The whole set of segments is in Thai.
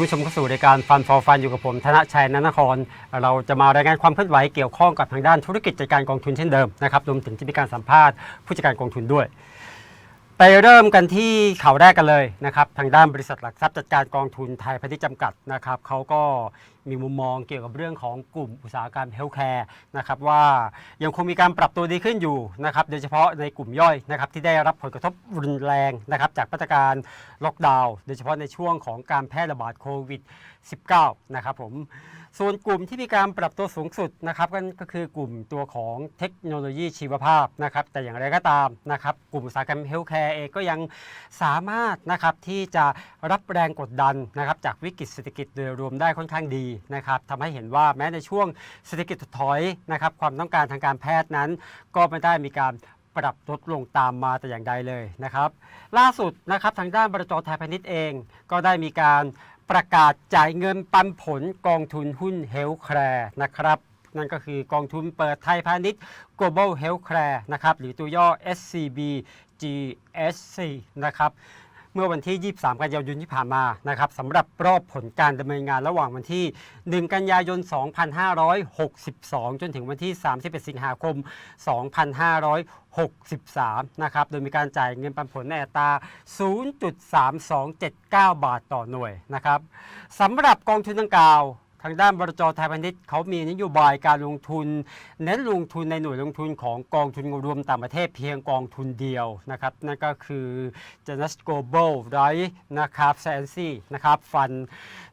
คุณผู้ชมเข้าสู่ในการฟันฟอฟันอยู่กับผมธนชัยนันทคร เราจะมารายงานความเคลื่อนไหวเกี่ยวข้องกับทางด้านธุรกิจจัดการกองทุนเช่นเดิมนะครับรวมถึงจะมีการสัมภาษณ์ผู้จัดการกองทุนด้วย ไปเริ่มกันที่ข่าวแรกกันเลยนะครับทางด้านบริษัทหลักทรัพย์จัดการกองทุนไทยพาณิชย์จำกัดนะครับเขาก็มีมุมมองเกี่ยวกับเรื่องของกลุ่มอุตสาหกรรมเฮลท์แคร์นะครับว่ายังคงมีการปรับตัวดีขึ้นอยู่นะครับโดยเฉพาะในกลุ่มย่อยนะครับที่ได้รับผลกระทบรุนแรงนะครับจากมาตรการล็อกดาวน์โดยเฉพาะในช่วงของการแพร่ระบาดโควิด 19 นะครับผมส่วนกลุ่มที่มีการปรับตัวสูงสุดนะครับก็ก็คือกลุ่มตัวของเทคโนโลยีชีวภาพนะครับแต่อย่างไรก็ตามนะครับกลุ่มอุตสาหกรรมเฮลท์แคร์เองก็ยังสามารถนะครับที่จะรับแรงกดดันนะครับจากวิกฤตเศรษฐกิจโดยรวมได้ค่อนข้างดีนะครับทำให้เห็นว่าแม้ในช่วงเศรษฐกิจถดถอยนะครับความต้องการทางการแพทย์นั้น ก็ไม่ได้มีการปรับลดลงตามมาแต่อย่างใดเลยนะครับ ล่าสุดนะครับทางด้านบริจไทยพาณิชย์เอง ก็ได้มีการประกาศจ่ายเงินปันผลกองทุนหุ้นเฮลท์แคร์นะครับนั่นก็คือกองทุนเปิดไทยพาณิชย์ Global Healthcare นะครับหรือตัวย่อ SCB GSC นะครับ เมื่อวันที่ 23 กันยายนที่ผ่านมานะครับสำหรับรอบผลการดำเนินงานระหว่างวันที่ 1 กันยายน 2562 จนถึงวันที่ 31 สิงหาคม 2563 นะครับ โดยมีการจ่ายเงินปันผลในอัตรา 0.3279 บาทต่อหน่วยนะครับสำหรับกองทุนดังกล่าว ทางด้านบรจไทยพาณิชย์เขามีนโยบายการลงทุน เน้นลงทุนในหน่วยลงทุนของกองทุนรวมต่างประเทศเพียงกองทุนเดียวนะครับนั่นก็คือ Janus Global Right นะครับ s c i e n c y นะครับฟัน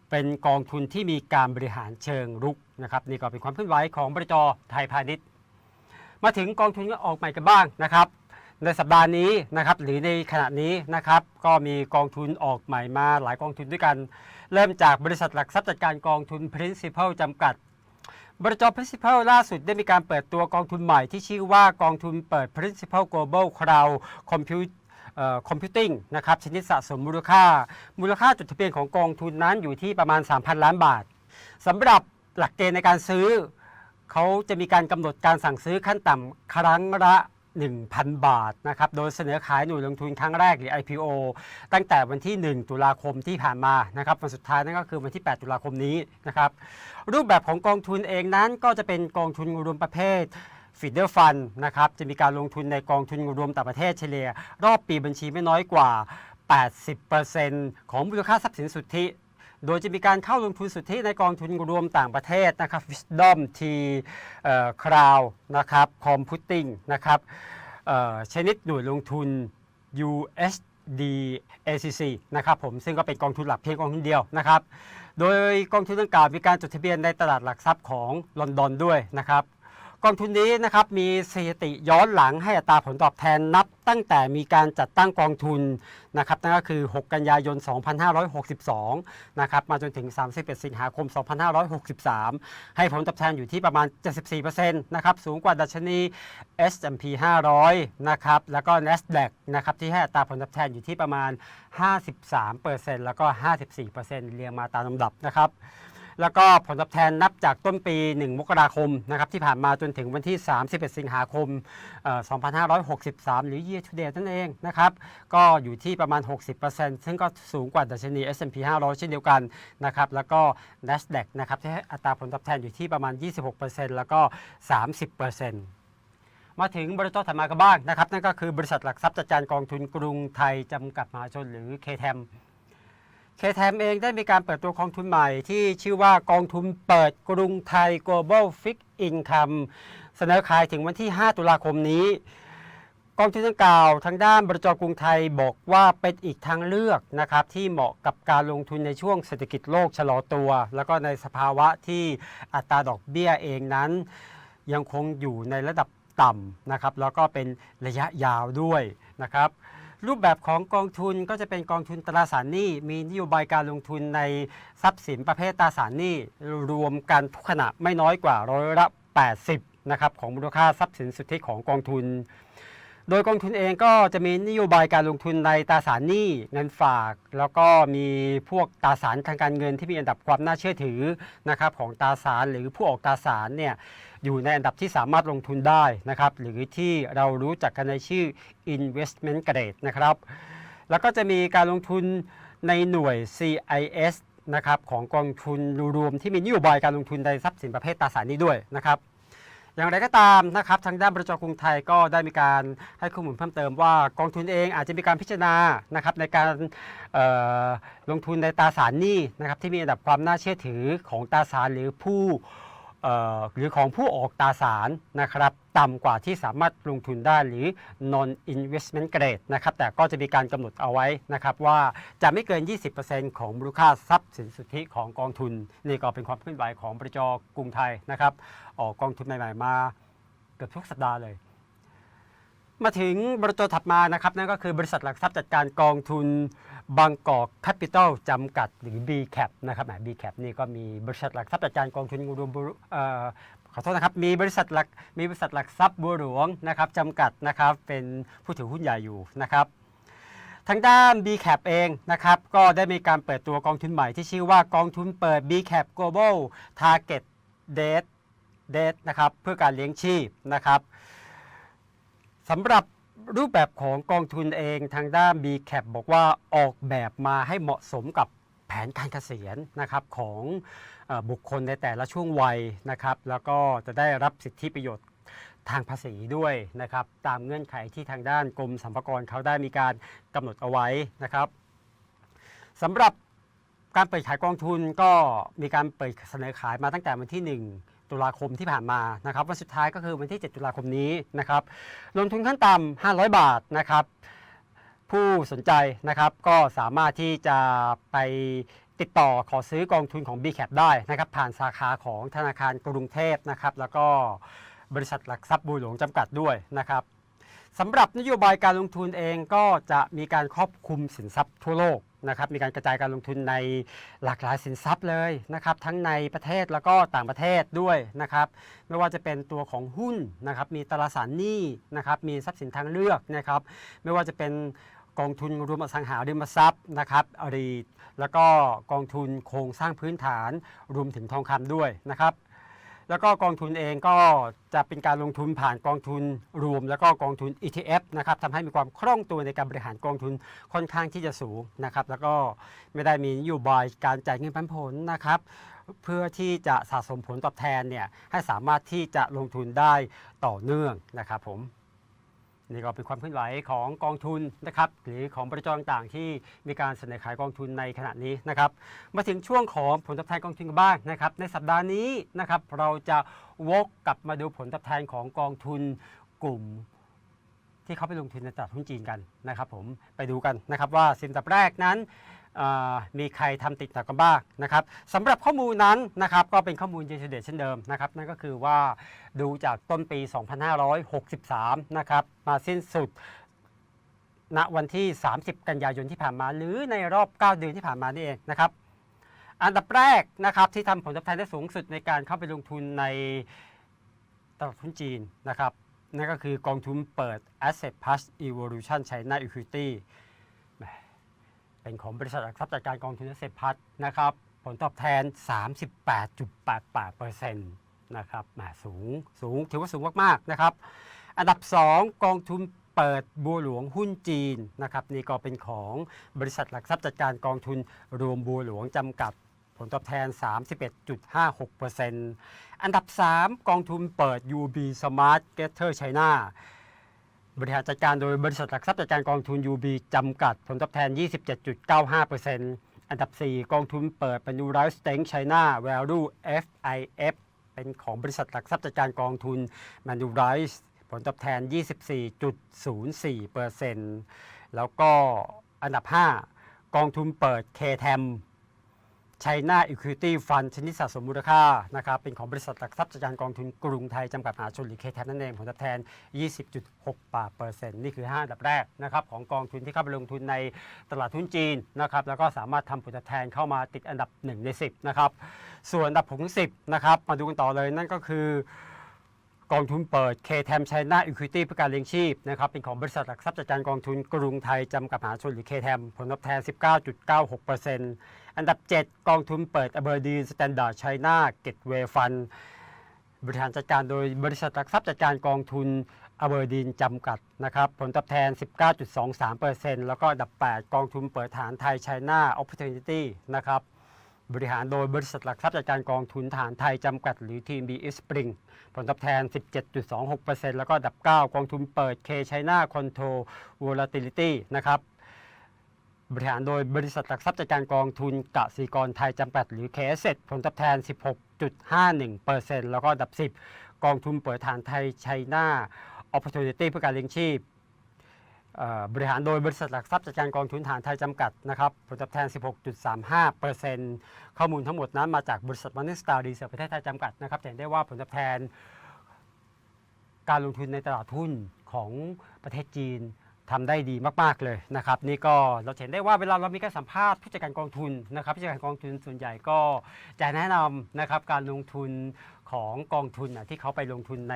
เป็นกองทุนที่มีการบริหารเชิงรุกนะครับนี่ก็เป็นความเคลื่อนไหวของบรจไทยพาณิชย์ มาถึงกองทุนก็ออกใหม่กันบ้างนะครับในสัปดาห์นี้นะครับหรือในขณะนี้นะครับก็มีกองทุนออกใหม่มาหลายกองทุนด้วยกัน เริ่มจากบริษัทหลักทรัพย์จัดการกองทุน Principal จำกัด บริจ Principal ล่าสุดได้มีการเปิดตัวกองทุนใหม่ที่ชื่อว่ากองทุนเปิด Principal Global Cloud Compute คอมพิวติ้งนะครับชนิดสะสมมูลค่า มูลค่าจดทะเบียนของกองทุนนั้นอยู่ที่ประมาณ 3,000 ล้านบาทสำหรับหลักเกณฑ์ในการซื้อ เขาจะมีการกำหนดการสั่งซื้อขั้นต่ำครั้งละ 1,000 บาทนะครับโดยเสนอขายหน่วยลงทุนครั้งแรกหรือ IPO ตั้งแต่วันที่ 1 ตุลาคมที่ผ่านมานะครับวันสุดท้ายนั่นก็คือวันที่ 8 ตุลาคมนี้นะครับรูปแบบของกองทุนเองนั้นก็จะเป็นกองทุนรวมประเภทฟีเดอร์ฟันนะครับจะมีการลงทุนในกองทุนรวมต่างประเทศเฉลี่ยรอบปีบัญชีไม่น้อยกว่า 80%ของมูลค่าทรัพย์สินสุทธิ โดยจะมีการเข้าลงทุนสุทธิในกองทุนรวมต่างประเทศนะครับ Wisdom T เอ่อ Cloud นะครับ Computing นะครับชนิดหน่วยลงทุน USD ACC นะครับผมซึ่งก็เป็นกองทุนหลักเพียงกองทุนเดียวนะครับ โดยกองทุนดังกล่าวมีการจดทะเบียนในตลาดหลักทรัพย์ของลอนดอนด้วยนะครับ องทุนนี้นะครับมีสถิติย้อนหลังให้อัตราผลตอบแทนนับ ตั้งแต่มีการจัดตั้งกองทุนนะครับนั่นก็คือ 6 กันยายน 2562 นะครับมาจนถึง 31 สิงหาคม 2563 ให้ผลตอบแทนอยู่ที่ประมาณ 74%นะครับสูงกว่าดัชนี S&P 500 นะครับแล้วก็ NASDAQ นะครับที่ให้อัตราผลตอบแทนอยู่ที่ประมาณ 53%แล้วก็ 54%เรียงมาตามลำดับนะครับ แล้วก็ผลตอบแทนนับจากต้นปี 1 มกราคมนะครับที่ผ่านมาจนถึงวันที่ 31 สิงหาคม 2563 หรือ year to date นั่นเองนะครับก็อยู่ที่ประมาณ 60%ซึ่งก็สูงกว่าดัชนี S&P 500 เช่นเดียวกันนะครับแล้วก็ NASDAQ นะครับที่ให้อัตราผลตอบแทนอยู่ที่ประมาณ 26%แล้วก็ 30%มาถึงบริษัทถัดมากันบ้างนะครับนั่นก็คือบริษัทหลักทรัพย์จัดการกองทุนกรุงไทยจำกัดมหาชนหรือ KTM เคแทมเองได้มีการเปิดตัวกองทุนใหม่ที่ชื่อว่ากองทุนเปิดกรุงไทย Global Fixed Income เสนอขายถึงวันที่ 5 ตุลาคมนี้ กองทุนดังกล่าวทางด้านบริจกรุงไทยบอกว่าเป็นอีกทางเลือกนะครับที่เหมาะกับการลงทุนในช่วงเศรษฐกิจโลกชะลอตัว แล้วก็ในสภาวะที่อัตราดอกเบี้ยเองนั้น ยังคงอยู่ในระดับต่ำนะครับแล้วก็เป็นระยะยาวด้วยนะครับ รูปแบบของกองทุนก็จะเป็นกองทุนตราสารหนี้ มีนโยบายการลงทุนในทรัพย์สินประเภทตราสารหนี้ รวมกันทุกขณะไม่น้อยกว่าร้อยละ80นะครับของมูลค่าทรัพย์สินสุทธิของกองทุน โดยกองทุนเองก็จะมีนโยบายการลงทุนในตราสารหนี้เงินฝาก แล้วก็มีพวกตราสารทางการเงินที่มีอันดับความน่าเชื่อถือนะครับของตราสารหรือผู้ออกตราสารเนี่ย อยู่ในอันดับที่สามารถลงทุนได้นะครับหรือที่เรารู้จักกันในชื่อ investment grade นะครับแล้วก็จะมีการลงทุนในหน่วย CIS นะครับของกองทุนรวมที่มีนโยบายการลงทุนในทรัพย์สินประเภทตราสารนี้ด้วยนะครับอย่างไรก็ตามนะครับทางด้านบรจกรุงไทยก็ได้มีการให้ข้อมูลเพิ่มเติมว่ากองทุนเองอาจจะมีการพิจารณานะครับในการลงทุนในตราสารหนี้นะครับที่มีระดับความน่าเชื่อถือของตราสารหรือผู้ หรือของผู้ออกตราสารนะครับต่ำกว่าที่สามารถลงทุนได้หรือ non investment grade นะครับแต่ก็จะมีการกำหนดเอาไว้นะครับว่าจะไม่เกิน 20%ของมูลค่าทรัพย์สินสุทธิของกองทุน นี่ก็เป็นความเคลื่อนไหวของประจกรุงไทยนะครับออกกองทุนใหม่ ๆ มาเกือบทุกสัปดาห์เลย มาถึงบริษัทถัดมานะครับนั่นก็คือบริษัทหลักทรัพย์จัดการกองทุนบางกอกแคปิตอลจำกัดหรือ BCAP นะครับแหม BCAP นี่ก็มีบริษัทหลักทรัพย์จัดการกองทุนรวมบุเออขอโทษนะครับมีบริษัทหลักมีบริษัทหลักทรัพย์บัวหลวงนะครับจำกัดนะครับเป็นผู้ถือหุ้นใหญ่อยู่นะครับทางด้าน BCAP เองนะครับก็ได้มีการเปิดตัวกองทุนใหม่ที่ชื่อว่ากองทุนเปิด BCAP Global Target Date Date นะครับเพื่อการเลี้ยงชีพนะครับ สำหรับรูปแบบของกองทุนเองทางด้าน BCAP บอกว่าออกแบบมาให้เหมาะสมกับแผนการเกษียณนะครับของอบุคคลในแต่ละช่วงวัยนะครับแล้วก็จะได้รับสิทธิประโยชน์ทางภาษีด้วยนะครับตามเงื่อนไขที่ทางด้านกรมสรรพากรเขาได้มีการกำหนดเอาไว้นะครับสำหรับการเปิดขายกองทุนก็มีการเปิดเสนอขายมาตั้งแต่วันที่ 1 ตุลาคมที่ผ่านมานะครับวันสุดท้ายก็คือวันที่ 7 ตุลาคมนี้นะครับลงทุนขั้นต่ำ500 บาทนะครับ ผู้สนใจนะครับก็สามารถที่จะไปติดต่อขอซื้อกองทุนของ BCAP ได้นะครับผ่านสาขาของธนาคารกรุงเทพนะครับแล้วก็บริษัทหลักทรัพย์บัวหลวงจำกัดด้วยนะครับสำหรับนโยบายการลงทุนเองก็จะมีการครอบคลุมสินทรัพย์ทั่วโลก นะครับมีการกระจายการลงทุนในหลากหลายสินทรัพย์เลยนะครับทั้งในประเทศแล้วก็ต่างประเทศด้วยนะครับไม่ว่าจะเป็นตัวของหุ้นนะครับมีตราสารหนี้นะครับมีทรัพย์สินทางเลือกนะครับไม่ว่าจะเป็นกองทุนรวมอสังหาริมทรัพย์นะครับอรีแล้วก็กองทุนโครงสร้างพื้นฐานรวมถึงทองคำด้วยนะครับ แล้วก็กองทุนเองก็จะเป็นการลงทุนผ่านกองทุนรวม แล้วก็กองทุน ETF นะครับทำให้มีความคล่องตัวในการบริหารกองทุนค่อนข้างที่จะสูงนะครับ แล้วก็ไม่ได้มีนโยบายการจ่ายเงินปันผลนะครับเพื่อที่จะสะสมผลตอบแทนเนี่ยให้สามารถที่จะลงทุนได้ต่อเนื่องนะครับผม นี่ก็เป็นความเคลื่อนไหวของกองทุนนะครับหรือของบริจาคต่างๆ ที่มีการเสนอขายกองทุนในขณะนี้นะครับมาถึงช่วงของผลตอบแทนกองทุนบ้างนะครับในสัปดาห์นี้นะครับเราจะวกกลับมาดูผลตอบแทนของกองทุนกลุ่ม ที่เขาไปลงทุนในตลาดหุ้นจีนกันนะครับผมไปดูกันนะครับว่าสินดับแรกนั้น มีใครทำติดต่อกันบ้างนะครับสำหรับข้อมูลนั้นนะครับก็เป็นข้อมูลเยนเดเช่นเดิมนะครับนั่นก็คือว่าดูจากต้นปี 2563 นะครับมาสิ้นสุดณวันที่ 30 กันยายนที่ผ่านมา หรือในรอบ 9 เดือนที่ผ่านมานี่เองนะครับอันดับแรกนะครับที่ทำผลตอบแทนได้สูงสุดในการเข้าไปลงทุนในตลาดหุ้นจีนนะครับนั่นก็คือกองทุนเปิด Asset Plus Evolution China Equity เป็นของบริษัทหลักทรัพย์จัดการกองทุน Asset Plus นะครับ ผลตอบแทน 38.88%นะครับแหมสูงสูงถือว่าสูงมากๆนะครับ อันดับ 2 กองทุนเปิดบัวหลวงหุ้นจีนนะครับนี่ก็เป็นของบริษัทหลักทรัพย์จัดการกองทุนรวมบัวหลวงจำกัดผลตอบแทน 31.56%อันดับ 3 กองทุนเปิด UB Smart Gather China บริหารจัดการโดยบริษัทหลักทรัพย์จัดการกองทุน UB จำกัด ผลตอบแทน 27.95%อันดับ 4 กองทุนเปิดเป็น u r i s t a n k China Value FIF เป็นของบริษัทหลักทรัพย์จัดการกองทุน m a n u r i s e ผลตอบแทน 24.04%แล้วก็อันดับ 5 กองทุนเปิด KTM China Equity Fund ชนิดสะสมมูลค่านะครับเป็นของบริษัทหลักทรัพย์จัดการกองทุนกรุงไทย จำกัดมหาชนหรือ KTM นั่นเองผลตอบแทน 20.68%นี่คือ 5 อันดับแรกนะครับของกองทุนที่เข้าไปลงทุนในตลาดทุนจีนนะครับแล้วก็สามารถทำผลตอบแทนเข้ามาติดอันดับ 1 ใน 10 นะครับ ส่วนอันดับผง10 นะครับมาดูกันต่อเลยนั่นก็คือกองทุนเปิด KTM China Equity เพื่อการเลี้ยงชีพนะครับเป็นของบริษัทหลักทรัพย์จัดการกองทุนกรุงไทยจำกัดมหาชนหรือ KTM ผลตอบแทน 19.96% อันดับ 7 กองทุนเปิด Aberdeen Standard China Gateway Fund บริหารจัดการโดยบริษัทหลักทรัพย์จัดการกองทุนอเบอร์ดีนจำกัดนะครับผลตอบแทน 19.23%แล้วก็อันดับ 8 กองทุนเปิดฐานไทยไชน่า Opportunity นะครับบริหารโดยบริษัทหลักทรัพย์จัดการกองทุนฐานไทยจำกัดหรือ TB Spring ผลตอบแทน 17.26%แล้วก็อันดับ 9 กองทุนเปิด K China Control Volatility นะครับ บริหารโดยบริษัทหลักทรัพย์จัดการกองทุนกสิกรไทยจำกัดหรือ KS ผลตอบแทน 16.51%แล้วก็อันดับ 10 กองทุนเปิดฐานไทยไชน่า Opportunity เพื่อการเลี้ยงชีพบริหารโดยบริษัทหลักทรัพย์จัดการกองทุนฐานไทยจำกัดนะครับผลตอบแทน 16.35%ข้อมูลทั้งหมดนั้นมาจากบริษัทมันนี่สตาร์ดีเซลประเทศไทยจำกัดนะครับจะเห็นได้ว่าผลตอบแทน การลงทุนในตลาดหุ้นของประเทศจีน ทำได้ดีมาก ๆ เลยนะครับนี่ก็เราเห็นได้ว่าเวลาเรามีการสัมภาษณ์ผู้จัดการกองทุนนะครับผู้จัดการกองทุนส่วนใหญ่ก็จะแนะนำนะครับการลงทุนของกองทุนที่เขาไปลงทุนใน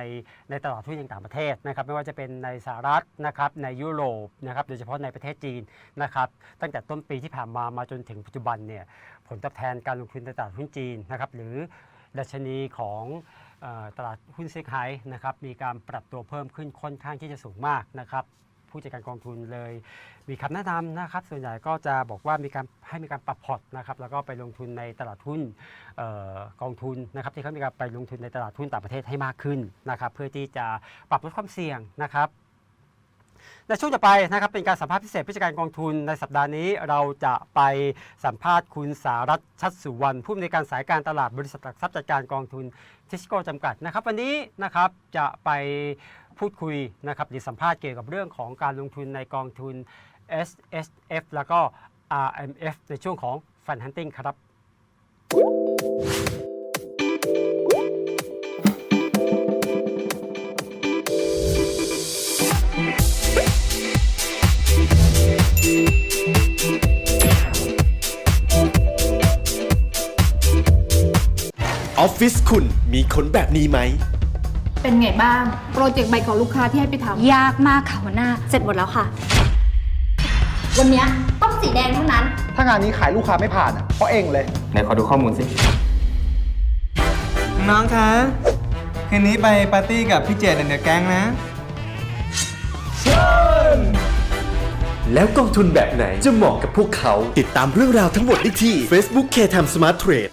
ในตลาดหุ้นอย่างต่างประเทศนะครับไม่ว่าจะเป็นในสหรัฐนะครับในยุโรปนะครับโดยเฉพาะในประเทศจีนนะครับตั้งแต่ต้นปีที่ผ่านมามาจนถึงปัจจุบันเนี่ยผลตอบแทนการลงทุนในตลาดหุ้นจีนนะครับหรือดัชนีของตลาดหุ้นเซี่ยงไฮ้นะครับมีการปรับตัวเพิ่มขึ้นค่อนข้างที่จะสูงมากนะครับ ผู้จัดการกองทุนเลย มีคำแนะนำนะครับส่วนใหญ่ก็จะบอกว่ามีการให้มีการปรับพอร์ตนะครับแล้วก็ไปลงทุนในตลาดหุ้นออกองทุนนะครับที่เขามีการไปลงทุนในตลาดหุ้นต่างประเทศให้มากขึ้นนะครับเพื่อที่จะปรับลดความเสี่ยงนะครับ ในช่วงต่อไปนะครับเป็นการสัมภาษณ์พิเศษผู้จัดการกองทุนในสัปดาห์นี้เราจะไปสัมภาษณ์คุณสารัตชัดสุวรรณผู้อำนวยการสายการตลาดบริษัทหลักทรัพย์จัดการกองทุนทิสโก้จำกัดนะครับวันนี้นะครับจะไปพูดคุยนะครับหรือสัมภาษณ์เกี่ยวกับเรื่องของการลงทุนในกองทุน S S F แล้วก็ R M F ในช่วงของ Fund Hunting ครับ ออฟฟิศคุณมีคนแบบนี้ไหม เป็นไงบ้าง โปรเจกต์ใบของลูกค้าที่ให้ไปทยากมากค่ะหัวหน้า เสร็จหมดแล้วค่ะ วันเนี้ยต้องสีแดงเท่านั้น ถ้างานนี้ขายลูกค้าไม่ผ่านอะเพราะเองเลย ไหนขอดูข้อมูลสิ น้องคะคืนนี้ไปปาร์ตี้กับพี่เจดเดอะแก๊งนะ แล้วกองทุนแบบไหนจะเหมาะกับพวกเขา ติดตามเรื่องราวทั้งหมดได้ที่ Facebook k t i m Smart Trade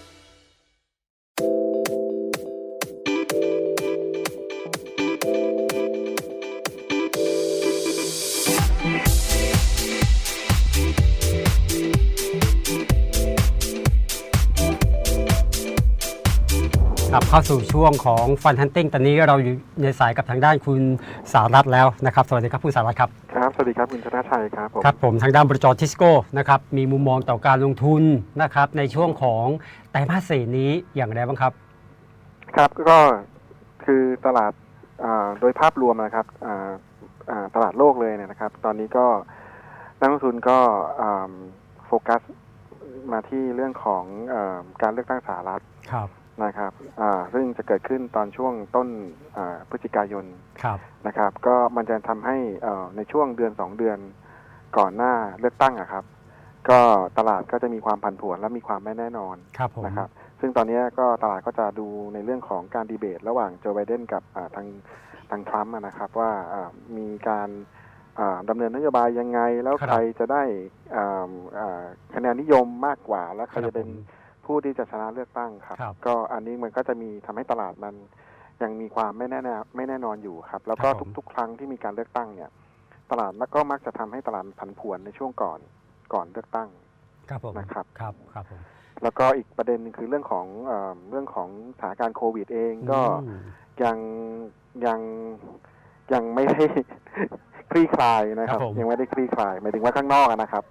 เข้าสู่ช่วงของ Fund Hunting ตอนนี้เราอยู่ในสายกับทางด้านคุณสารัตน์แล้วนะครับ สวัสดีครับคุณสารัตน์ครับครับสวัสดีครับคุณชนะชัยครับผมครับผมทางด้านบริจทิสโก้นะครับมีมุมมองต่อการลงทุนนะครับในช่วงของไตรมาสสี่นี้อย่างไรบ้างครับ ครับก็คือตลาดอ่าโดยภาพรวมนะครับอ่าอ่าตลาดโลกเลยเนี่ยนะครับ ตอนนี้ก็นักลงทุนก็อ่าโฟกัสมาที่เรื่องของอาการเลือกตั้งสหรัฐครับ นะครับอ่าซึ่งจะเกิดขึ้นตอนช่วงต้นอ่าพฤศจิกายนครับนะครับ ก็มันจะทำให้เอ่อในช่วงเดือนสองเดือนก่อนหน้าเลือกตั้งอะครับ ก็ตลาดก็จะมีความผันผวนและมีความไม่แน่นอนครับผมนะครับ ซึ่งตอนนี้ก็ตลาดก็จะดูในเรื่องของการดีเบต ระหว่างโจไบเดนกับอ่าทางทางทรัมป์อะนะครับว่าอ่ามีการอ่าดำเนินนโยบายยังไง แล้วใครจะได้อ่าอ่าคะแนนนิยมมากกว่า และใครจะเป็น ผู้ที่จะชนะเลือกตั้งครับ ครับก็อันนี้มันก็จะมีทำให้ตลาดมันยังมีความไม่แน่แน่ไม่แน่นอนอยู่ครับ แล้วก็ครับผม ทุกๆ ครั้งที่มีการเลือกตั้งเนี่ย ตลาดมันก็มักจะทำให้ตลาดผันผวนในช่วงก่อนก่อนเลือกตั้ง ครับผมนะครับ ครับครับผมแล้วก็อีกประเด็นหนึงคือเรื่องของเออเรื่องของสถานการณ์โควิดเองก็ อืม ยังยังยังไม่ได้ คลี่คลายนะครับ ครับผม ยังไม่ได้คลี่คลายหมายถึงว่าข้างนอกอะนะครับ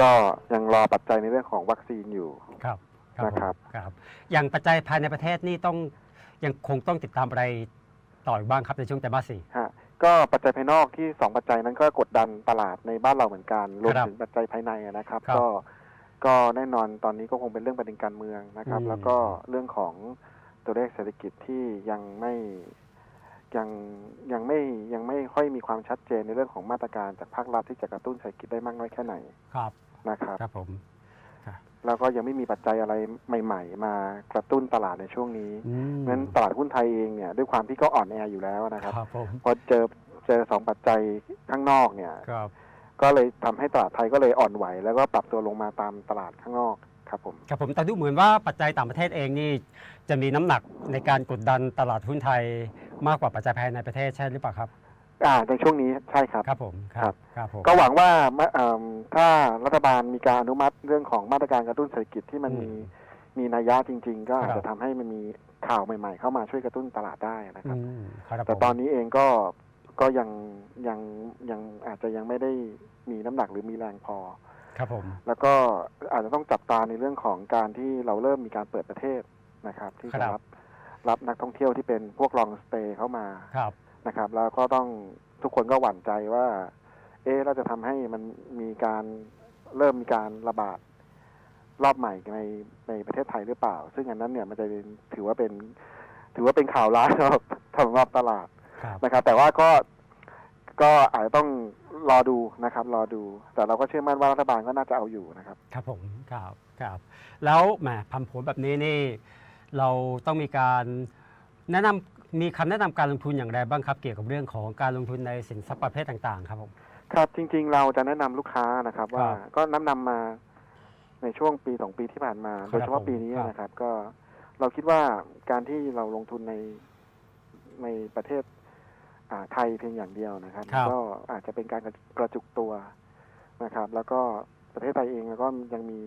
ก็ยังรอปัจจัยในเรื่องของวัคซีนอยู่ ครับผมนะครับครับ อย่างปัจจัยภายในประเทศนี่ต้องยังคงต้องติดตามอะไรต่ออีกบ้างครับในช่วงไตรมาสสี่ ฮะก็ปัจจัยภายนอกที่สองปัจจัยนั้นก็กดดันตลาดในบ้านเราเหมือนกันรวมครับถึงปัจจัยภายในอะนะครับ ครับก็ก็แน่นอนตอนนี้ก็คงเป็นเรื่องประเด็นการเมืองนะครับ อืม แล้วก็เรื่องของตัวเลขเศรษฐกิจที่ยังไม่ยังยังไม่ยังไม่ค่อยมีความชัดเจนในเรื่องของมาตรการจากภาครัฐที่จะกระตุ้นเศรษฐกิจได้มากน้อยแค่ไหน ครับ นะครับ ครับผมครับแล้วก็ยังไม่มีปัจจัยอะไรใหม่ ๆ มากระตุ้นตลาดในช่วงนี้อืมเพราะฉะนั้นตลาดหุ้นไทยเองเนี่ยด้วยความที่ก็อ่อนแออยู่แล้วนะครับครับผมพอเจอเจอสองปัจจัยข้างนอกเนี่ยครับก็เลยทำให้ตลาดไทยก็เลยอ่อนไหว แล้วก็ปรับตัวลงมาตามตลาดข้างนอกครับผมครับผมแต่ดูเหมือนว่าปัจจัยต่างประเทศเองนี่จะมีน้ำหนักในการกดดันตลาดหุ้นไทยมากกว่าปัจจัยภายในประเทศใช่หรือเปล่าครับ อ่าในช่วงนี้ใช่ครับ ครับผมครับครับผม ก็หวังว่ามาเอิ่มถ้ารัฐบาลมีการอนุมัติเรื่องของมาตรการกระตุ้นเศรษฐกิจที่มันอืมมีมีนัยยะจริง ๆ ก็อาจครับ จะทำให้มันมีข่าวใหม่ ๆ เข้ามาช่วยกระตุ้นตลาดได้นะครับอืมครับแต่ผมตอนนี้เองก็ก็ยังยังยังอาจจะยังไม่ได้มีน้ำหนักหรือมีแรงพอ ครับผม แล้วก็อาจจะต้องจับตาในเรื่องของการที่เราเริ่มมีการเปิดประเทศนะครับ ที่จะรับรับนักท่องเที่ยวที่เป็นพวกลองสเตย์เข้ามา ครับ นะครับ แล้วก็ต้องทุกคนก็หวั่นใจว่า เอ๊ะเราจะทำให้มันมีการเริ่มมีการระบาดรอบใหม่ในในประเทศไทยหรือเปล่า ซึ่งอันนั้นเนี่ยมันจะเป็นถือว่าเป็น ถือว่าเป็นข่าวร้ายสำหรับสำหรับตลาดครับนะครับ แต่ว่าก็ก็อาจจะต้องรอดูนะครับ รอดู แต่เราก็เชื่อมั่นว่ารัฐบาลก็น่าจะเอาอยู่นะครับ ครับผมครับครับ แล้วแหมพันผลแบบนี้นี่ เราต้องมีการแนะนำ มีคำแนะนำการลงทุนอย่างไรบ้างครับ เกี่ยวกับเรื่องของการลงทุนในสินทรัพย์ประเภทต่างๆ ครับผมครับจริง ๆ เราจะแนะนำลูกค้านะครับ ว่าครับก็นำนำมาในช่วงปีสองปีที่ผ่านมาครับโดยเฉพาะผมปีนี้ครับนะครับ ก็เราคิดว่าการที่เราลงทุนในในประเทศอ่าไทยเพียงอย่างเดียวนะครับครับก็อาจจะเป็นการกระกระจุกตัวนะครับ แล้วก็ประเทศไทยเองก็ยังมี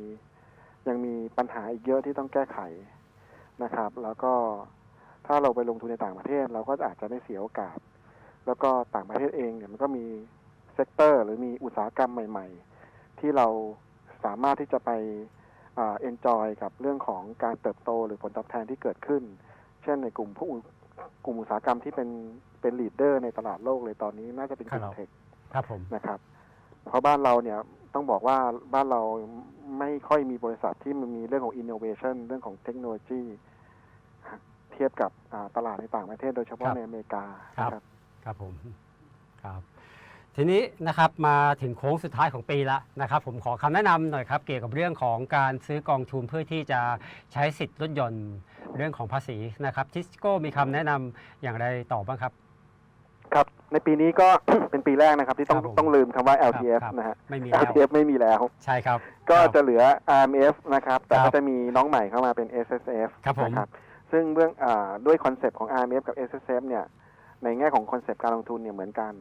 ยังมีปัญหาอีกเยอะที่ต้องแก้ไขนะครับ แล้วก็ ถ้าเราไปลงทุนในต่างประเทศ เราก็อาจจะได้เสียโอกาส แล้วก็ต่างประเทศเองเนี่ยมันก็มีเซกเตอร์ หรือมีอุตสาหกรรมใหม่ ๆ ที่เราสามารถที่จะไปเอ็นจอยกับเรื่องของการเติบโตหรือผลตอบแทนที่เกิดขึ้น เช่นในกลุ่มผู้กลุ่มอุตสาหกรรมที่เป็นเป็นลีดเดอร์ในตลาดโลกเลยตอนนี้น่าจะเป็นกลุ่ครัมบเทคครับผมนะครับเพราะบ้านเราเนี่ยต้องบอกว่าบ้านเราไม่ค่อยมีบริษัทที่มันมีเรื่องของ innovation เรื่องของเทคโนโลยีเทียบกับอ่าตลาดในต่างประเทศ โดยเฉพาะในอเมริกานะครับครับผมครับทีนี้นะครับมาถึงโค้งสุดท้ายของปีแล้วนะครับ ผมขอคำแนะนำหน่อยครับ เกี่ยวกับเรื่องของการซื้อกองทุนเพื่อที่จะใช้สิทธิ์ลดหย่อนเรื่องของภาษีนะครับทิสโก้มีคำแนะนำอย่างไรต่อบ้างครับ ครับในปีนี้ก็เป็นปีแรกนะครับ ที่ต้องครับผมต้องลืมคำว่าครับ LTF ครับนะฮะไม่มีแล้ว LTF ไม่มีแล้วใช่ครับ ก็ครับจะเหลือ RMF นะครับ แต่ครัก็บจะมีน้องใหม่เข้ามาเป็น SSF ครับผมนะครับ ซึ่งเบื้องอาด้วยคอนเซปต์ของ RMF กับ SSF เนี่ยในแง่ของคอนเซปต์การลงทุนเนี่ยเหมือนกัน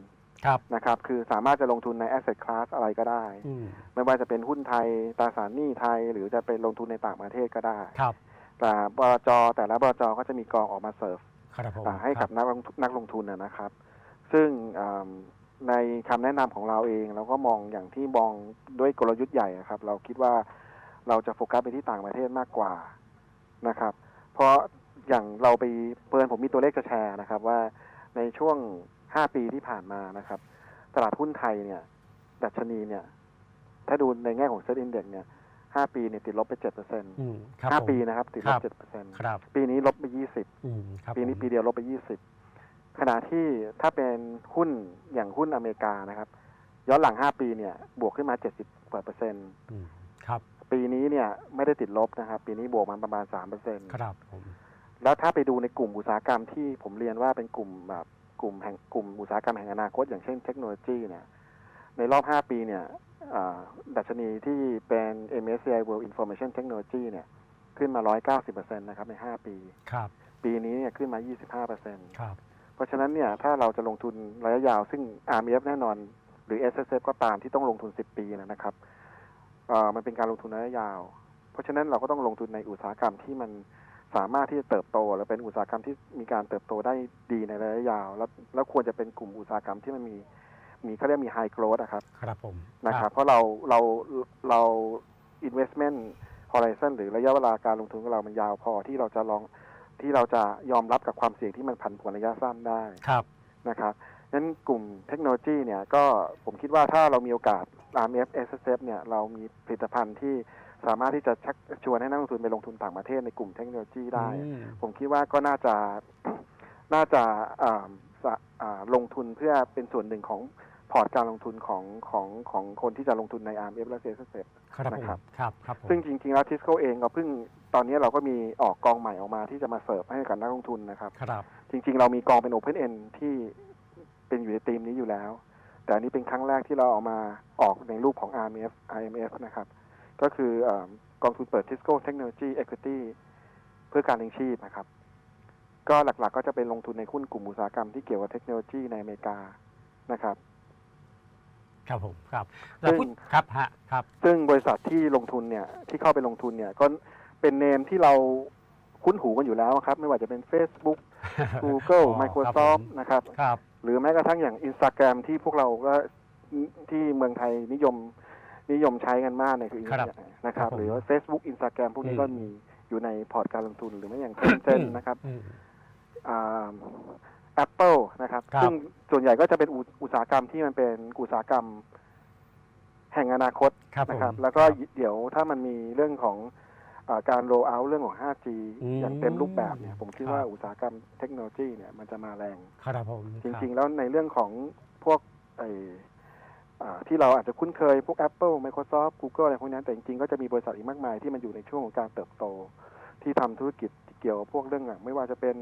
ครับนะครับ คือสามารถจะลงทุนใน asset class อะไรก็ได้อืมไม่ว่าจะเป็นหุ้นไทยตราสารหนี้ไทย หรือจะเป็นลงทุนในต่างประเทศก็ได้ครับแต่บลจแต่ละบลจก็จะมีกองออกมาเสิร์ฟครับผมอ่าให้กับนักลงทุนนักลงทุนนะนะครับ ซึ่งอ่าในคำแนะนำของเราเองเราก็มองอย่างที่มองด้วยกลยุทธ์ใหญ่อะครับ เราคิดว่าเราจะโฟกัสไปที่ต่างประเทศมากกว่านะครับ เพราะ อย่างเราไปเปินผมมีตัวเลขจะแชร์นะครับ ว่าในช่วง 5 ปีที่ผ่านมานะครับ ตลาดหุ้นไทยเนี่ย ดัชนีเนี่ย ถ้าดูในแง่ของเซ็ตอินเด็กเนี่ย5ปีเนี่ยติดลบไป7เปอร์เซ็นต์อืมครับห้าผมปีนะครับ ติดลครับบเจ็ดเปอร์เซ็นต์ครับปีนี้ลบไป20อืมครับปีนี้ผมปีเดียวลบไป20ขณะที่ถ้าเป็นหุ้นอย่างหุ้นอเมริกานะครับ ย้อนหลัง5ปีเนี่ย บวกขึ้นมา70กว่าเปอร์เซ็นต์อืมครับ ปีนี้เนี่ยไม่ได้ติดลบนะครับ ปีนี้บวกมาประมาณ3เปอร์เซ็นต์ครับผม แล้วถ้าไปดูในกลุ่มอุตสาหกรรมที่ผมเรียนว่าเป็นกลุ่มแบบกลุ่มแห่งกลุ่มอุตสาหกรรมแห่งอนาคต อย่างเช่นเทคโนโลยีเนี่ย ในรอบ 5 ปีเนี่ยอ่าดัชนีที่เป็น MSCI World Information Technology เนี่ย ขึ้นมา 190%นะครับใน 5 ปี ครับ ปีนี้เนี่ยขึ้นมา 25%ครับ เพราะฉะนั้นเนี่ยถ้าเราจะลงทุนระยะยาวซึ่ง RMF แน่นอน หรือ S S F ก็ตามที่ต้องลงทุน 10 ปีนะครับเอ่อมันเป็นการลงทุนระยะยาว เพราะฉะนั้นเราก็ต้องลงทุนในอุตสาหกรรมที่มัน สามารถที่จะเติบโตและเป็นอุตสาหกรรมที่มีการเติบโตได้ดีในระยะยาว แล้วแล้วควรจะเป็นกลุ่มอุตสาหกรรมที่มันมีมีเขาเรียกมี high growth นะครับครับผมนะครับ เพราะเราเราเรา investment horizon หรือระยะเวลาการลงทุนของเรามันยาวพอที่เราจะลองที่เราจะยอมรับกับความเสี่ยงที่มันผันผวนระยะสั้นได้ครับนะครับนั้นกลุ่มเทคโนโลยีเนี่ยก็ผมคิดว่าถ้าเรามีโอกาส RMF SSF เนี่ยเรามีผลิตภัณฑ์ที่ สามารถที่จะชักชวนให้นักลงทุนไปลงทุนต่างประเทศในกลุ่มเทคโนโลยีได้อืมผมคิดว่าก็น่าจะน่าจะอ่าสะอ่าลงทุนเพื่อเป็นส่วนหนึ่งของพอร์ตการลงทุนของของของคนที่จะลงทุนใน RMF และ s อ f ครับผมนะครับครับครับผมซึ่งจริง ๆ แล้วทิสโก้เองก็เพิ่งตอนนี้เราก็มีออกกองใหม่ออกมาที่จะมาเสิร์ฟให้กับนักลงทุนนะครับครับ จริง ๆ เรามีกองเป็น Open End ที่เป็นอยู่ในธีมนี้อยู่แล้ว แต่อันนี้เป็นครั้งแรกที่เราเอามาออกในรูปของ RMF IMF นะครับ ก็คือเออกองทุนเปิด Tisco Technology Equity เพื่อการเลี้ยงชีพนะครับ ก็หลักๆก็จะเป็นลงทุนในหุ้นกลุ่มอุตสาหกรรมที่เกี่ยวกับเทคโนโลยีในอเมริกานะครับ ครับผมครับแล้วพูดซึ่งครับฮะครับ ซึ่งบริษัทที่ลงทุนเนี่ยที่เข้าไปลงทุนเนี่ยก็เป็นเนมที่เราคุ้นหูกันอยู่แล้วครับ ไม่ว่าจะเป็น Facebook Google อ๋อครับ Microsoft ผมนะครับครับ หรือแม้กระทั่งอย่าง Instagram ที่พวกเราก็ที่เมืองไทยนิยม นิยมใช้กันมากเนี่ยคือครับนะครับครับผมหรือว่า Facebook Instagram พวกนี้อืมก็มีอยู่ในพอร์ตการลงทุนหรือไม่อย่างเช่นเจนนะครับอืมแอปเปิลนะครับครับ ซึ่งส่วนใหญ่ก็จะเป็นอุอุตสาหกรรมที่มันเป็นอุตสาหกรรม แห่งอนาคตครับผมนะครับ แล้วก็ครับเดี๋ยวถ้ามันมีเรื่องของอาการ roll out เรื่องของ 5G อืมอย่างเต็มรูปแบบเนี่ย ผมคิดครับว่าอุตสาหกรรมเทคโนโลยีเนี่ยมันจะมาแรง ครับผม จริง ๆ แล้วในเรื่องของพวกไออ่า ที่เราอาจจะคุ้นเคยพวก Apple Microsoft Google อะไรพวกนั้นแต่จริงๆ ก็จะมีบริษัทอีกมากมายที่มันอยู่ในช่วงของการเติบโต ที่ทำธุรกิจเกี่ยวกับพวกเรื่องอะไม่ว่าจะเป็น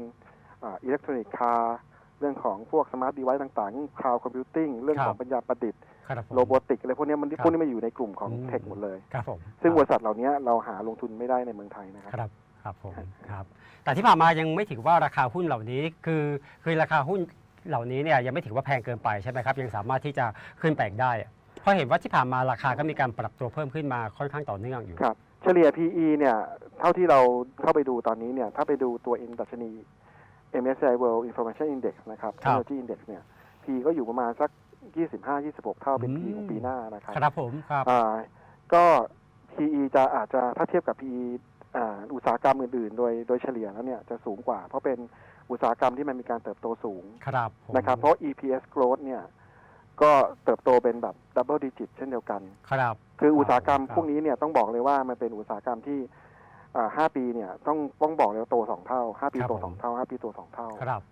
อิเล็กทรอนิกส์คาร์เรื่องของพวกสมาร์ทดีไวซ์ต่างๆคลาวด์คอมพิวติ้งเรื่องของปัญญาประดิษฐ์ครับผมโรบอติกอะไรพวกเนี้ยมันครับพวกนี้มาอยู่ในกลุ่มของอืมเทคหมดเลยครับผมซึ่งคบรับริษัทเหล่านี้เราหาลงทุนไม่ได้ในเมืองไทยนะครับครับครับผมครับแต่ที่ผ่านมายังไม่ถือว่าราคาหุ้นเหล่านี้คือคือราคาหุ้น เหล่านี้เนี่ยยังไม่ถือว่าแพงเกินไปใช่ไหมครับยังสามารถที่จะขึ้นแปลกได้อะเพราะเห็นว่าที่ผ่านมาราคาก็มีการปรับตัวเพิ่มขึ้นมาค่อนข้างต่อเนื่องอยู่ ครับ เฉลี่ย PE เนี่ยเท่าที่เราเข้าไปดูตอนนี้เนี่ยถ้าไปดูตัวอินดัชนี MSCI World Information Index นะครับ ครับ Technology Index เนี่ย PE ก็อยู่ประมาณสัก 25-26 เท่าเป็นอืม PE ของปีหน้านะครับ ครับผมครับ อ่าก็ PE จะอาจจะถ้าเทียบกับ PE อ่าอุตสาหกรรมอื่นๆ โดยโดยเฉลี่ยแล้วเนี่ยจะสูงกว่า เพราะเป็น อุตสาหกรรมที่มันมีการเติบโตสูงครับผมนะครับเพราะ EPS growth เนี่ยก็เติบโตเป็นแบบ double digit เช่นเดียวกัน ครับ คืออุตสาหกรรมครับพวกนี้เนี่ยต้องบอกเลยว่ามันเป็นอุตสาหกรรมที่อ่าห้าปีเนี่ยต้องต้องบอกเลยว่าโตสองเท่าห้าปีครับโตผมสองเท่าห้าปีโตสองเท่าครับ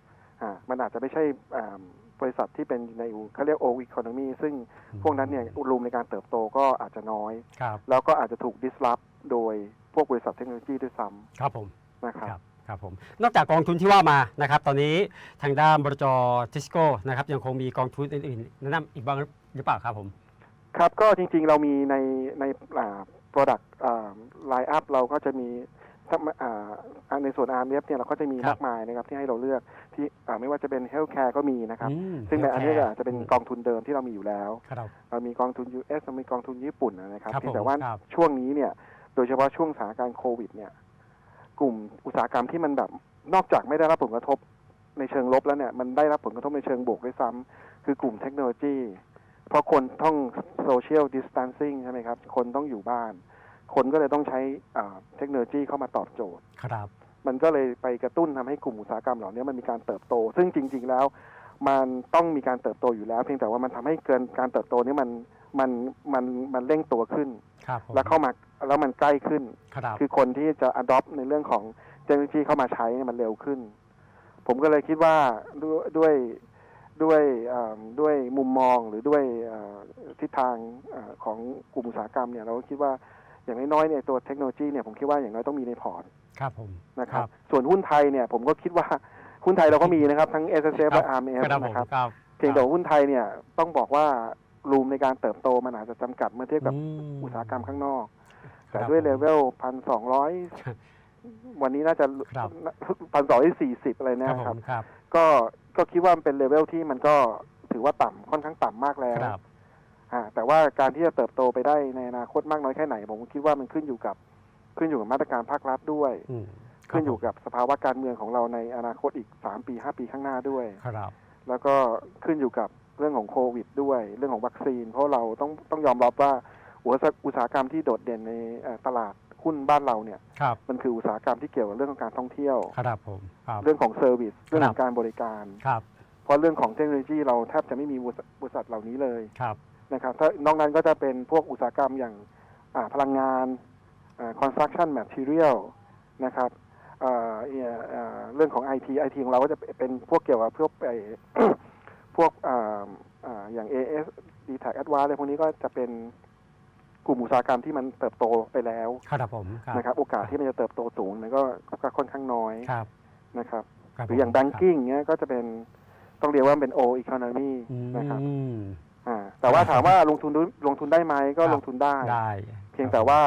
อ่ามันอาจจะไม่ใช่อ่าบริษัทที่เป็นในเขาเรียก old economy ซึ่งพวกนั้นเนี่ยรูมในการเติบโตก็อาจจะน้อยครับแล้วก็อาจจะถูก disrupt โดยพวกบริษัทเทคโนโลยีด้วยซ้ครับผมำนะครับ ครับครับผมนอกจากกองทุนที่ว่ามานะครับตอนนี้ทางด้านบรจทิสโก้นะครับยังคงมีกองทุนอื่นๆแนะนำอีกบ้างหรือเปล่าครับผมครับก็จริงๆเรามีในในอ่า product อ่า line up เราก็จะมีถ้าอ่าในส่วน RMF เนี่ยเราก็จะมีครับมากมายนะครับที่ให้เราเลือกที่อ่าไม่ว่าจะเป็น healthcare ก็มีนะครับอืมซึ่งในอันนี้ healthcare ก็จะเป็นกองทุนเดิมที่เรามีอยู่แล้วครับเรามีกองทุน US เรามีกองทุนญี่ปุ่นนะครับครับเพียงแต่ว่าผมครับช่วงนี้เนี่ยโดยเฉพาะช่วงสถานการณ์โควิดเนี่ย กลุ่มอุตสาหกรรมที่มันแบบนอกจากไม่ได้รับผลกระทบในเชิงลบแล้วเนี่ยมันได้รับผลกระทบในเชิงบวกด้วยซ้ำคือกลุ่มเทคโนโลยีเพราะคนต้องโซเชียลดิส a ทนซิ่งใช่ไหมครับ คนต้องอยู่บ้าน คนก็เลยต้องใช้อ่าเทคโนโลยีเข้ามาตอบโจทย์ครับ มันก็เลยไปกระตุ้นทำให้กลุ่มอุตสาหกรรมเหล่านี้มันมีการเติบโต ซึ่งจริง ๆ แล้ว มันต้องมีการเติบโตอยู่แล้ว เพียงแต่ว่ามันทำให้เกินการเติบโตนี้มัน มันมันมันเร่งตัวขึ้น ครับผมแล้วเข้ามาแล้วมันใกล้ขึ้น ครับคือคนที่จะ adopt ในเรื่องของเทคโนโลยีเข้ามาใช้เนี่ยมันเร็วขึ้น ผมก็เลยคิดว่าด้วยด้วยด้วยอ่าด้วยมุมมองหรือด้วยอ่าทิศทางอาของกลุ่มอุตสาหกรรมเนี่ยเราก็คิดว่าอย่างน้อยๆเนี่ยตัวเทคโนโลยีเนี่ยผมคิดว่าอย่างน้อยต้องมีในพอร์ต ครับผม นะครับครับส่วนหุ้นไทยเนี่ยผมก็คิดว่าหุ้นไทยเราก็มีนะครับ ทั้ง S S F และ R M F ครับผมนะครับครับเพียงแต่ว่าหุ้นไทยเนี่ยต้องบอกว่า รูมในการเติบโตมันอาจจะจำกัดเมื่อเทียบกับมอุตสาหกรรมข้างนอก แต่ครับด้วยผมเลเวลพันสองร้อยวันนี้น่าจะครับ พันสองร้อยสี่สิบอะไรคนะรับผครับ มครับก็ก็คิดว่ามันเป็นเลเวลที่มันก็ถือว่าต่ำค่อนข้างต่ำมากแล้วครับ อ่าแต่ว่าการที่จะเติบโตไปได้ในอนาคตมากน้อยแค่ไหน ผมคิดว่ามันขึ้นอยู่กับขึ้นอยู่กับมาตรการภาครัฐด้วย อืมขึ้นอยู่กับสภาวะการเมืองของเราในอนาคตอีกสามปีห้าปีข้างหน้าด้วย ครับ แล้วก็ขึ้นอยู่กับ เรื่องของโควิด ด้วย เรื่องของวัคซีน เพราะเราต้องต้องยอมรับว่าอุตสาหอุตสาหกรรมที่โดดเด่นในเอ่อตลาดหุ้นบ้านเราเนี่ยครับมันคืออุตสาหกรรมที่เกี่ยวกับเรื่องของการท่องเที่ยวครับผมครับเรื่องของเซอร์วิสเรื่องของการบริการครับเพราะเรื่องของเทคโนโลยีเราแทบจะไม่มีบริษัทเหล่านี้เลยครับนะครับถ้านอกนั้นก็จะเป็นพวกอุตสาหกรรมอย่างอ่าพลังงานอ่า construction material นะครับอ่าเอ่อเอ่อเรื่องของ IT IT ของเราก็จะเป็นพวกเกี่ยวกับพวกไอ้ พวกอ่าอ่าอย่าง AS d t a c Advance อะไรพวกนี้ก็จะเป็นกลุ่มอุตสาหกรรมที่มันเติบโตไปแล้วครับผมครับนะครับโอกาสที่มันจะเติบโตสูงมันก็ก็ค่อนข้างน้อยครับนะครับคบหรืออย่างผม banking เนี้ยก็จะเป็นต้องเรียกว่าเป็น O economy อืมนะครับอ่าแต่ว่าถามว่าลงทุนดูลงทุนได้ไหมก็ครับลงทุนได้ได้ เพียงแต่ว่า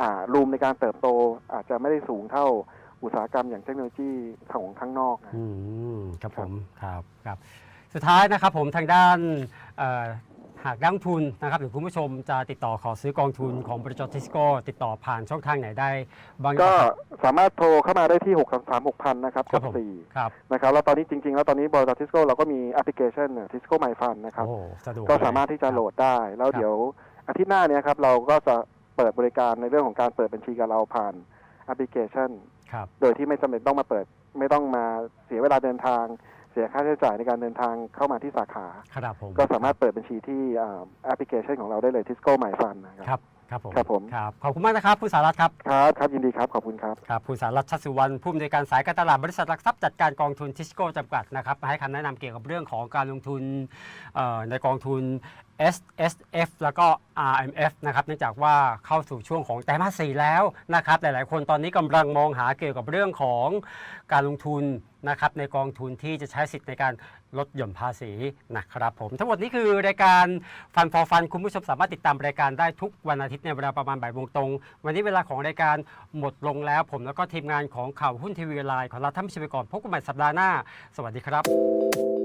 อ่ารูมในการเติบโตอาจจะไม่ได้สูงเท่าอุตสาหกรรมอย่างเทคโนโลยีของข้างนอกนะอืมครับคผรับมครับครับ สุดท้ายนะครับผมทางด้านเอ่อหากนักลงทุนนะครับหรือคุณผู้ชมจะติดต่อขอซื้อกองทุนของบริษัททิสโก้ติดต่อผ่านช่องทางไหนได้บ้างก็ครับสามารถโทรเข้ามาได้ที่ 6 3 3 6 0 0นะครับครักบดผมสี่ครับนะครับแล้วตอนนี้จริง ๆ แล้วตอนนี้บริษัททิสโก้เราก็มีแอปพลิเคชันทิสโก้ไมฟันนะครับโอ้สะดวกก็สามารถที่จะโหลดได้ แล้วครับเดี๋ยวอาทิตย์หน้าเนี้ครับเราก็จะเปิดบริการในเรื่องของการเปิดบัญชีกับเราผ่านแอปพลิเคชันครับโดยที่ไม่จำเป็นต้องมาเปิดไม่ต้องมาเสียเวลาเดินทาง เสียค่าใช้จ่ายในการเดินทางเข้ามาที่สาขา ครับผมก็สามารถเปิดบัญชีที่อ่าแอปพลิเคชันของเราได้เลยทิสโก้ไมฟันนะคครับรับ ครับผมครับผมครับขอบคุณมากนะครับผู้สารัตครับ ครับครับยินดีครับ ขอบคุณครับครับผู้สารัตชัดสุวรรณผู้อำนวยการสายการตลาดบริษัทหลักทรัพย์จัดการกองทุนทิสโก้จำกัดนะครับมาให้คำแนะนำเกี่ยวกับเรื่องของการลงทุนเอ่อในกองทุน S S F แล้วก็ R M F นะครับเนื่องจากว่าเข้าสู่ช่วงของไตรมาสสี่แล้วนะครับหลายๆ คนตอนนี้กำลังมองหาเกี่ยวกับเรื่องของการลงทุน นะครับในกองทุนที่จะใช้สิทธิ์ในการลดหย่อนภาษีนะครับผม ทั้งหมดนี้คือรายการฟันฟอฟันคุณผู้ชมสามารถติดตามรายการได้ทุกวันอาทิตย์ในเวลาประมาณบ่ายโมงตรง วันนี้เวลาของรายการหมดลงแล้ว ผมแล้วก็ทีมงานของข่าวหุ้นทีวีไลน์ขอลาท่านผู้ชมไปก่อนพบกันใหม่สัปดาห์หน้า สวัสดีครับ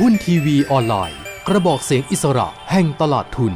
หุ้นทีวีออนไลน์ กระบอกเสียงอิสระแห่งตลาดทุน